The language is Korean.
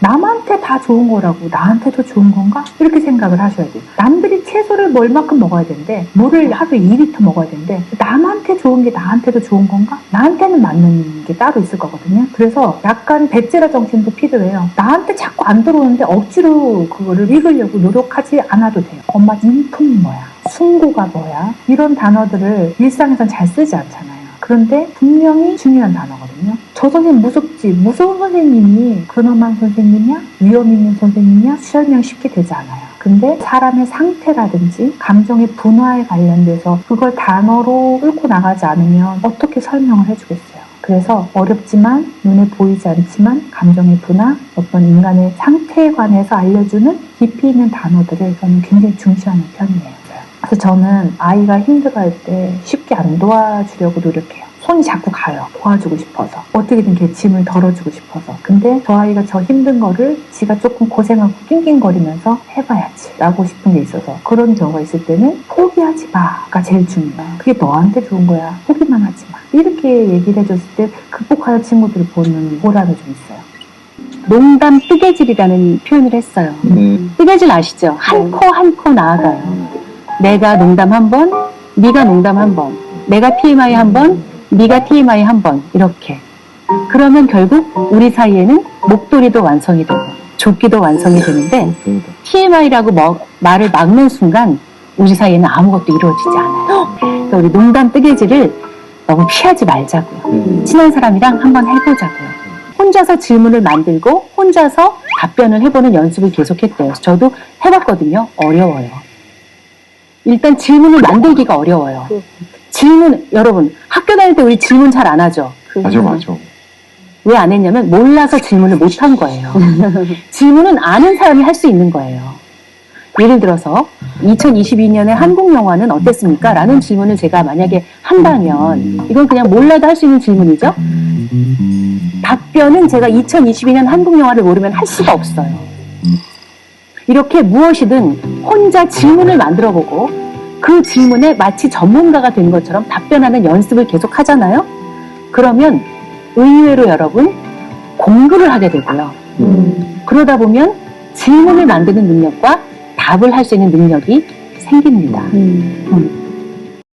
남한테 다 좋은 거라고 나한테도 좋은 건가? 이렇게 생각을 하셔야 돼요. 남들이 채소를 뭐 얼마큼 먹어야 되는데 물을 하루에 2리터 먹어야 되는데 남한테 좋은 게 나한테도 좋은 건가? 나한테는 맞는 게 따로 있을 거거든요. 그래서 약간 배째라 정신도 필요해요. 나한테 자꾸 안 들어오는데 억지로 그거를 읽으려고 노력하지 않아도 돼요. 엄마 인품이 뭐야? 숭고가 뭐야? 이런 단어들을 일상에선 잘 쓰지 않잖아요. 그런데 분명히 중요한 단어거든요. 저 선생님 무섭지? 무서운 선생님이 근엄한 선생님이야? 위험 있는 선생님이야? 설명 쉽게 되지 않아요. 근데 사람의 상태라든지 감정의 분화에 관련돼서 그걸 단어로 끌고 나가지 않으면 어떻게 설명을 해주겠어요. 그래서 어렵지만 눈에 보이지 않지만 감정의 분화, 어떤 인간의 상태에 관해서 알려주는 깊이 있는 단어들을 저는 굉장히 중시하는 편이에요. 그래서 저는 아이가 힘들어할 때 쉽게 안 도와주려고 노력해요. 손이 자꾸 가요. 도와주고 싶어서. 어떻게든 걔 짐을 덜어주고 싶어서. 근데 저 아이가 저 힘든 거를 지가 조금 고생하고 낑낑거리면서 해봐야지. 라고 싶은 게 있어서 그런 경우가 있을 때는 포기하지 마가 제일 중요해요. 그게 너한테 좋은 거야. 포기만 하지 마. 이렇게 얘기를 해줬을 때 극복하는 친구들을 보는 보람이 좀 있어요. 농담 뜨개질이라는 표현을 했어요. 음. 뜨개질 아시죠? 한 코 한 코 나아가요. 내가 농담 한 번, 네가 농담 한 번, 내가 TMI 한 번, 네가 TMI 한 번 이렇게. 그러면 결국 우리 사이에는 목도리도 완성이 되고 조끼도 완성이 되는데 TMI라고 말을 막는 순간 우리 사이에는 아무것도 이루어지지 않아요. 그러니까 우리 농담 뜨개질을 너무 피하지 말자고요. 음. 친한 사람이랑 한번 해보자고요. 혼자서 질문을 만들고 혼자서 답변을 해보는 연습을 계속했대요. 저도 해봤거든요. 어려워요. 일단 질문을 만들기가 어려워요. 질문, 여러분, 학교 다닐 때 우리 질문 잘 안 하죠? 맞아, 맞아. 왜 안 했냐면 몰라서 질문을 못 한 거예요. 질문은 아는 사람이 할 수 있는 거예요. 예를 들어서 2022년에 한국 영화는 어땠습니까? 라는 질문을 제가 만약에 한다면 이건 그냥 몰라도 할 수 있는 질문이죠. 답변은 제가 2022년 한국 영화를 모르면 할 수가 없어요. 이렇게 무엇이든 혼자 질문을 만들어 보고 그 질문에 마치 전문가가 된 것처럼 답변하는 연습을 계속 하잖아요. 그러면 의외로 여러분 공부를 하게 되고요. 그러다 보면 질문을 만드는 능력과 답을 할 수 있는 능력이 생깁니다. 음.